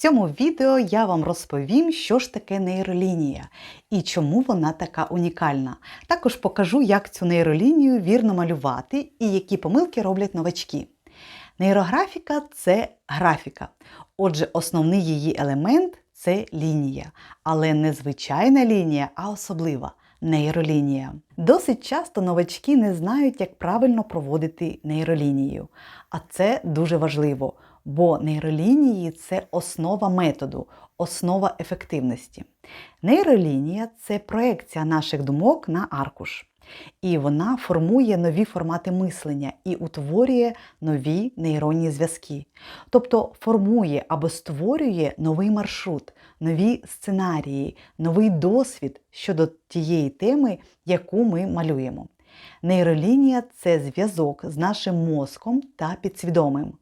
цьому відео я вам розповім, що ж таке нейролінія і чому вона така унікальна. Також покажу, як цю нейролінію вірно малювати і які помилки роблять новачки. Нейрографіка це графіка. Отже, основний її елемент це лінія, але не звичайна лінія, а особлива нейролінія. Досить часто новачки не знають, як правильно проводити нейролінію. А це дуже важливо, бо нейролінії це основа методу, основа ефективності. Нейролінія це проекція наших думок на аркуш. І вона формує нові формати мислення і утворює нові нейронні зв'язки. Тобто формує або створює новий маршрут, нові сценарії, новий досвід щодо тієї теми, яку ми малюємо. Нейролінія це зв'язок з нашим мозком та підсвідомим.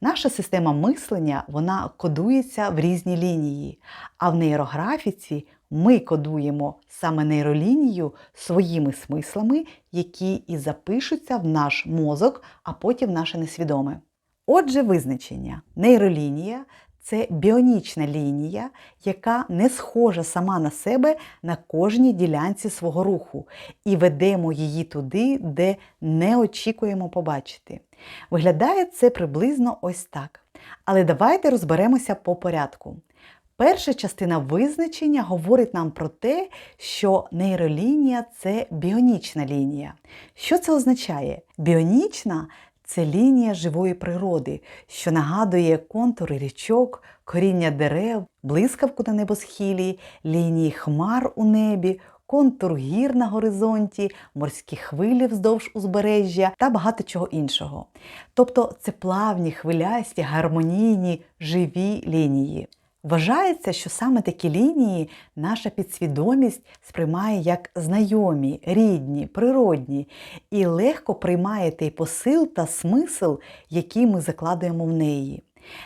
Наша система мислення вона кодується в різні лінії, а в нейрографіці ми кодуємо саме нейролінію своїми смислами, які і запишуться в наш мозок, а потім в наше несвідоме. Отже, визначення. Нейролінія це біонічна лінія, яка не схожа сама на себе на кожній ділянці свого руху, і ведемо її туди, де не очікуємо побачити. Виглядає це приблизно ось так. Але давайте розберемося по порядку. Перша частина визначення говорить нам про те, що нейролінія це біонічна лінія. Що це означає? Біонічна це лінія живої природи, що нагадує контури річок, коріння дерев, блискавку на небосхилі, лінії хмар у небі, контур гір на горизонті, морські хвилі вздовж узбережжя та багато чого іншого. Тобто це плавні, хвилясті, гармонійні, живі лінії. Вважається, що саме такі лінії наша підсвідомість сприймає як знайомі, рідні, природні і легко приймає той посил та смисл, який ми закладуємо в неї.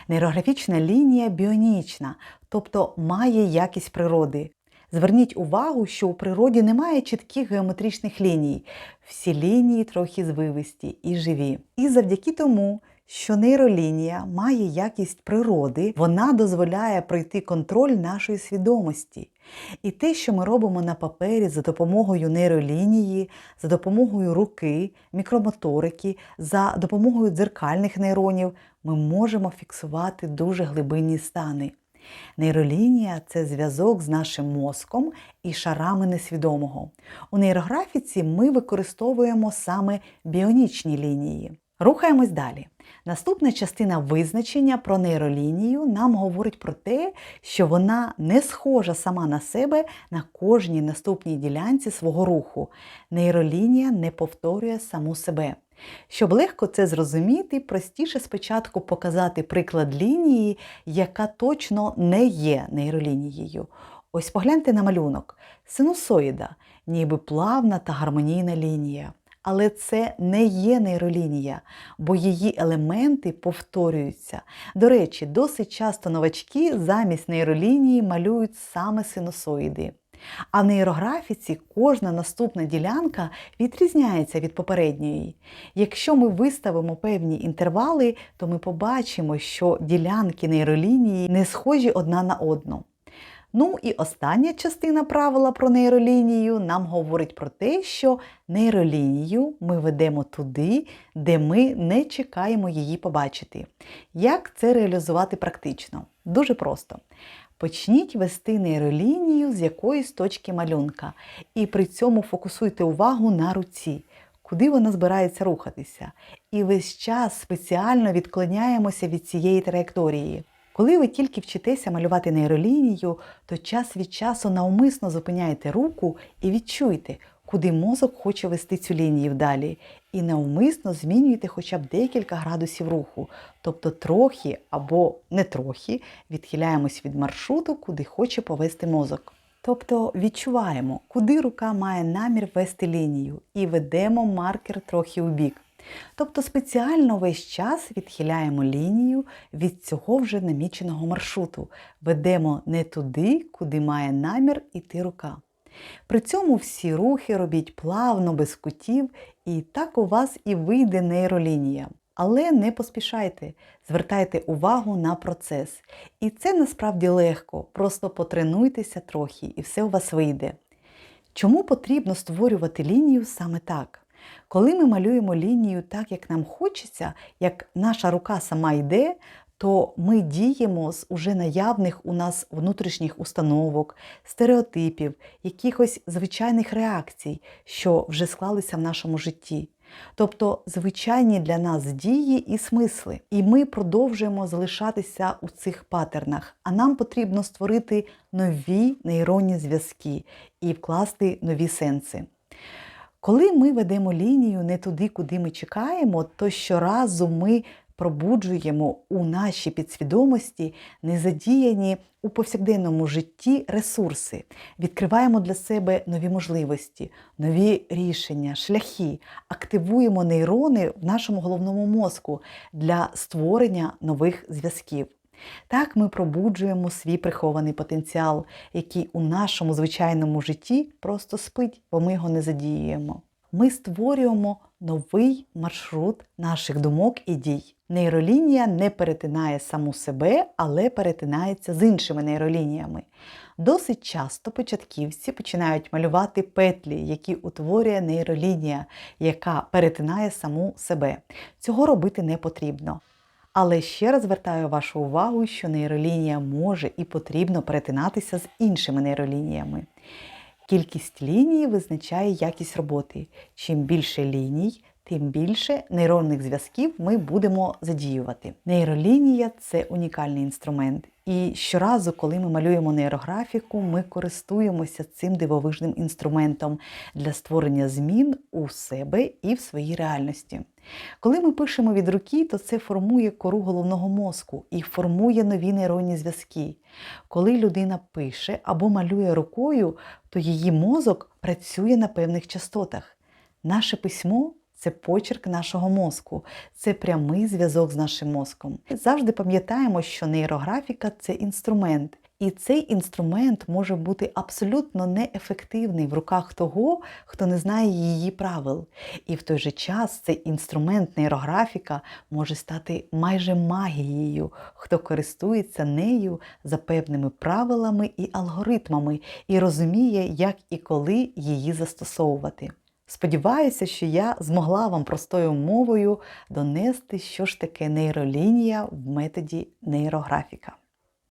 Нейрографічна лінія біонічна, тобто має якість природи. Зверніть увагу, що у природі немає чітких геометричних ліній. Всі лінії трохи звивисті і живі. І завдяки тому, що нейролінія має якість природи, вона дозволяє пройти контроль нашої свідомості. І те, що ми робимо на папері за допомогою нейролінії, за допомогою руки, мікромоторики, за допомогою дзеркальних нейронів, ми можемо фіксувати дуже глибинні стани. Нейролінія це зв'язок з нашим мозком і шарами несвідомого. У нейрографіці ми використовуємо саме біонічні лінії. Рухаємось далі. Наступна частина визначення про нейролінію нам говорить про те, що вона не схожа сама на себе на кожній наступній ділянці свого руху. Нейролінія не повторює саму себе. Щоб легко це зрозуміти, простіше спочатку показати приклад лінії, яка точно не є нейролінією. Ось погляньте на малюнок. Синусоїда, ніби плавна та гармонійна лінія. Але це не є нейролінія, бо її елементи повторюються. До речі, досить часто новачки замість нейролінії малюють саме синусоїди. А в нейрографіці кожна наступна ділянка відрізняється від попередньої. Якщо ми виставимо певні інтервали, то ми побачимо, що ділянки нейролінії не схожі одна на одну. Ну і остання частина правила про нейролінію нам говорить про те, що нейролінію ми ведемо туди, де ми не чекаємо її побачити. Як це реалізувати практично? Дуже просто. Почніть вести нейролінію з якоїсь точки малюнка, і при цьому фокусуйте увагу на руці, куди вона збирається рухатися. І весь час спеціально відклоняємося від цієї траєкторії. Коли ви тільки вчитеся малювати нейролінію, то час від часу навмисно зупиняєте руку і відчуйте, куди мозок хоче вести цю лінію вдалі, і навмисно змінюєте хоча б декілька градусів руху, тобто трохи або не трохи відхиляємось від маршруту, куди хоче повести мозок. Тобто відчуваємо, куди рука має намір вести лінію, і ведемо маркер трохи у бік. Тобто спеціально весь час відхиляємо лінію від цього вже наміченого маршруту, ведемо не туди, куди має намір іти рука. При цьому всі рухи робіть плавно, без кутів, і так у вас і вийде нейролінія. Але не поспішайте, звертайте увагу на процес. І це насправді легко. Просто потренуйтеся трохи, і все у вас вийде. Чому потрібно створювати лінію саме так? Коли ми малюємо лінію так, як нам хочеться, як наша рука сама йде, то ми діємо з уже наявних у нас внутрішніх установок, стереотипів, якихось звичайних реакцій, що вже склалися в нашому житті. Тобто звичайні для нас дії і смисли. І ми продовжуємо залишатися у цих патернах. А нам потрібно створити нові нейронні зв'язки і вкласти нові сенси. Коли ми ведемо лінію не туди, куди ми чекаємо, то щоразу ми пробуджуємо у нашій підсвідомості незадіяні у повсякденному житті ресурси, відкриваємо для себе нові можливості, нові рішення, шляхи, активуємо нейрони в нашому головному мозку для створення нових зв'язків. Так ми пробуджуємо свій прихований потенціал, який у нашому звичайному житті просто спить, бо ми його не задіюємо. Ми створюємо новий маршрут наших думок і дій. Нейролінія не перетинає саму себе, але перетинається з іншими нейролініями. Досить часто початківці починають малювати петлі, які утворює нейролінія, яка перетинає саму себе. Цього робити не потрібно. Але ще раз звертаю вашу увагу, що нейролінія може і потрібно перетинатися з іншими нейролініями. Кількість ліній визначає якість роботи. Чим більше ліній, тим більше нейронних зв'язків ми будемо задіювати. Нейролінія це унікальний інструмент. І щоразу, коли ми малюємо нейрографіку, ми користуємося цим дивовижним інструментом для створення змін у себе і в своїй реальності. Коли ми пишемо від руки, то це формує кору головного мозку і формує нові нейронні зв'язки. Коли людина пише або малює рукою, то її мозок працює на певних частотах. Наше письмо це почерк нашого мозку, це прямий зв'язок з нашим мозком. Завжди пам'ятаємо, що нейрографіка це інструмент. І цей інструмент може бути абсолютно неефективний в руках того, хто не знає її правил. І в той же час цей інструмент нейрографіка може стати майже магією, хто користується нею за певними правилами і алгоритмами, і розуміє, як і коли її застосовувати. Сподіваюся, що я змогла вам простою мовою донести, що ж таке нейролінія в методі нейрографіка.